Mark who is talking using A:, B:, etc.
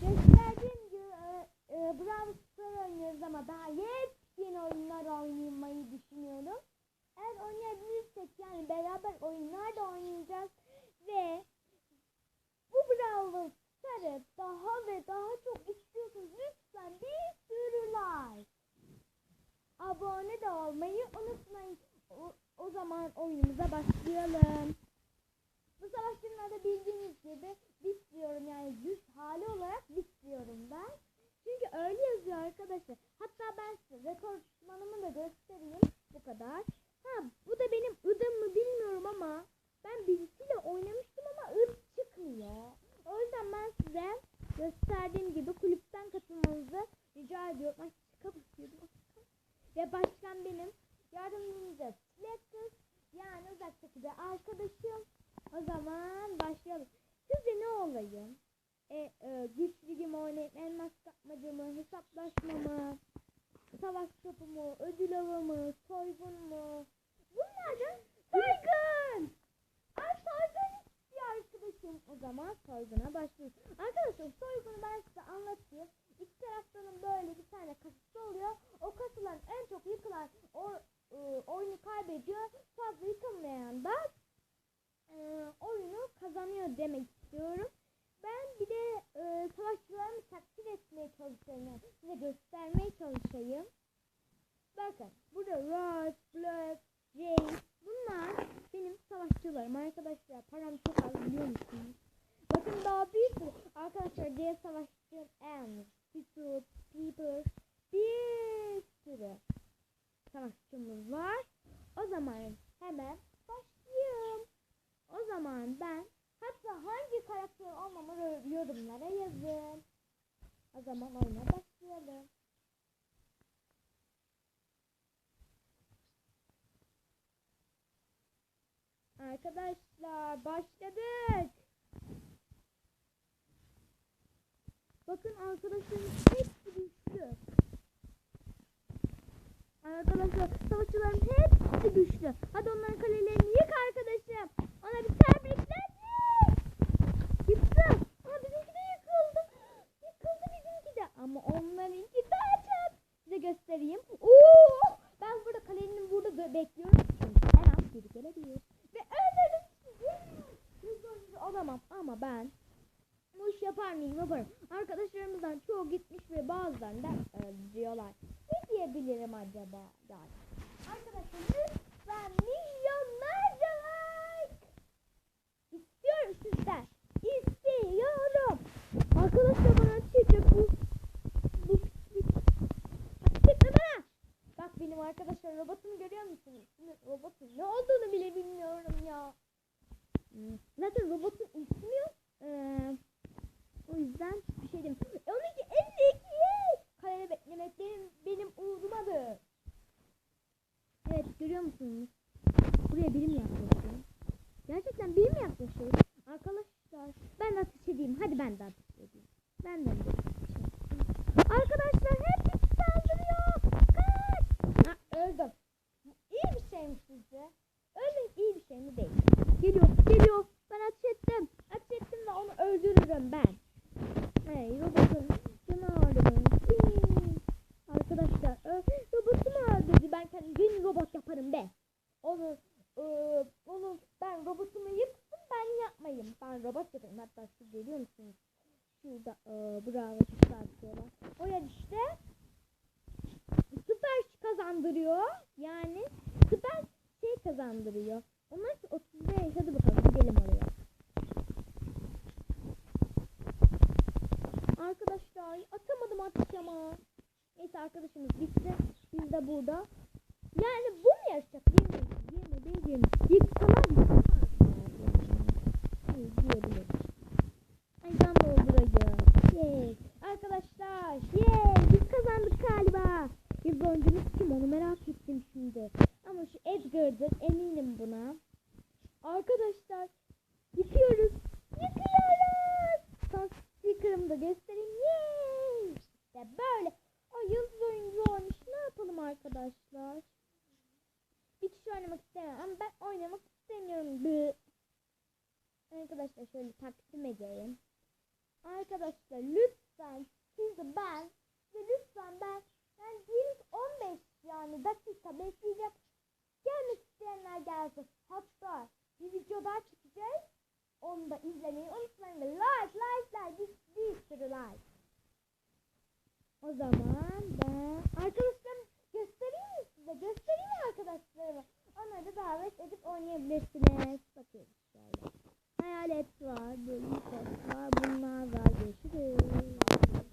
A: gösterdiğim gibi e, e, Brawl Stars oynuyoruz ama daha yepyeni oyunlar oynamayı düşünüyorum. Eğer oynayabilirsek yani beraber oyunlar da oynayacağız ve bu Brawl Stars'ı daha ve daha çok istiyorsanız lütfen bir sürü like. Abone de olmayı unutmayın. O, o zaman oyunumuza başlayalım. Bu savaşların adı bildiğiniz gibi bit diyorum yani düz hali olarak bit diyorum ben. Çünkü öyle yazıyor arkadaşlar. Hatta ben size rekor düşmanımı da göstereyim. Bu kadar. Ha bu da benim ıdım mı bilmiyorum ama ben birisiyle oynamıştım ama ırk çıkmıyor. O yüzden ben size gösterdiğim gibi kulüpten katılmanızı rica ediyorum. Ay kapatıyordum. Ve başkan benim. Yardımcımız Çilek kız. Yani uzaktaki de arkadaşım. O zaman başlayalım. Sizce ne olayım? E, e, güç ligi mi oynayayım? Elmas kapmaca mı? Hesaplaşma mı? Savaş topu mu? Ödül avı mı? Soygun mu? Bunlardan soygun! Ay soygun istiyor arkadaşım. O zaman soyguna başlıyoruz. Arkadaşlar soygunu ben size anlatayım. İki taraftanın böyle bir tane kasası oluyor. O kasılan en çok yıkılan o, e, oyunu kaybediyor. Fazla yıkılmayan da e, oyunu kazanıyor demek istiyorum. Ben bir de e, savaşçılarımı takdir Yani size göstermeye çalışayım. Bakın burada Ross, Blood, James bunlar benim savaşçılarım arkadaşlar. Param çok az biliyor musunuz? Bakın daha bir sürü arkadaşlar diye savaşçım en Pitu, Peeper bir sürü savaşçımız var. O zaman hemen başlayayım. O zaman ben hatta hangi karakter olmamı yorumlara yazın. Zaman oyuna başlayalım. Arkadaşlar başladık. Bakın arkadaşlarım hepsi güçlü. Arkadaşlar savaşçıların hepsi güçlü. Hadi onların kalelerini yık arkadaşım. Ona bir tebrikler. Yıktı. Ama bizimki de yıkıldı. Yıkıldı bizimki de. Ama onlarınki daha çok. Size göstereyim. Oo! Ben burada kalenin burada gö- bekliyorum. Çünkü her an biri gelebilir. Ve öldürdüm sizi. Hızlı oyuncu olamam ama ben iş yapar mıyım yaparım. Arkadaşlarımızdan çoğu gitmiş ve bazılarını da öldürüyorlar. Ne diyebilirim acaba? Yani. Arkadaşlar milyonlarca like. İstiyorum sizden. İstiyorum. Bana çiçek bu. Benim arkadaşlar robotumu görüyor musunuz? Robotun ne olduğunu bile bilmiyorum ya. Hmm, Zaten robotun ismi. Ee, o yüzden bir şey. E, Onunki 52. Kalede beklemek benim, benim uğrumadı. Evet görüyor musunuz? Buraya birim yaklaşıyor. Gerçekten birim yaklaşıyor. Arkadaşlar ben ateş edeyim. Hadi ben de ateş edeyim. Ben de ateş edeyim. Arkadaşlar hepsi saldırıyor. Kaç. Ha, öldüm. İyi bir şey mi sizce? Ölüm iyi bir şey mi değil? Geliyor, geliyor. Ben ateş ettim. Ateş ettim ve onu öldürürüm ben. Hey robotun canı ağrıyor. Hii. Arkadaşlar ö, robotum öldürdü. Ben kendim yeni robot yaparım be. Onu e, onu ben robotumu yıksın ben Ben robot yaparım. Hatta siz görüyor musunuz? Şurada e, bravo çıkartıyorlar. O yer işte süper kazandırıyor. Yani süper şey kazandırıyor. Onlar ki 35 hadi bakalım gidelim oraya. Arkadaşlar atamadım atış ama. Neyse arkadaşımız gitti. Biz de burada. Yani bu mu yarışacak? 20, 21, 20. Yıksalar yıksalar. Yani diyebilirim. Ay can dolduracağım. Arkadaşlar. Yay. Biz kazandık galiba. Oyuncumuz kim onu merak ettim şimdi. Ama şu Edgar'dır eminim buna. Arkadaşlar yıkıyoruz. Yıkıyoruz. Son sticker'ımı da göstereyim. İşte böyle. O yıldız oyuncu olmuş. Ne yapalım arkadaşlar? Bir oynamak ama ben oynamak istemiyorum. Bı. Arkadaşlar şöyle takdim edeyim. Arkadaşlar lütfen siz ben ve lütfen ben ben bir 15 yani dakika bekleyeceğim. Gelmek isteyenler gelsin. Hatta bir video daha çekeceğiz. Onu da izlemeyi unutmayın. Like like like bir, bir sürü like. O zaman ben arkadaşlarım göstereyim mi size? Göstereyim mi arkadaşlarıma? Onları da davet edip oynayabilirsiniz. Bakıyoruz şöyle. Hayalet var, bölüm var, bunlar var. Görüşürüz.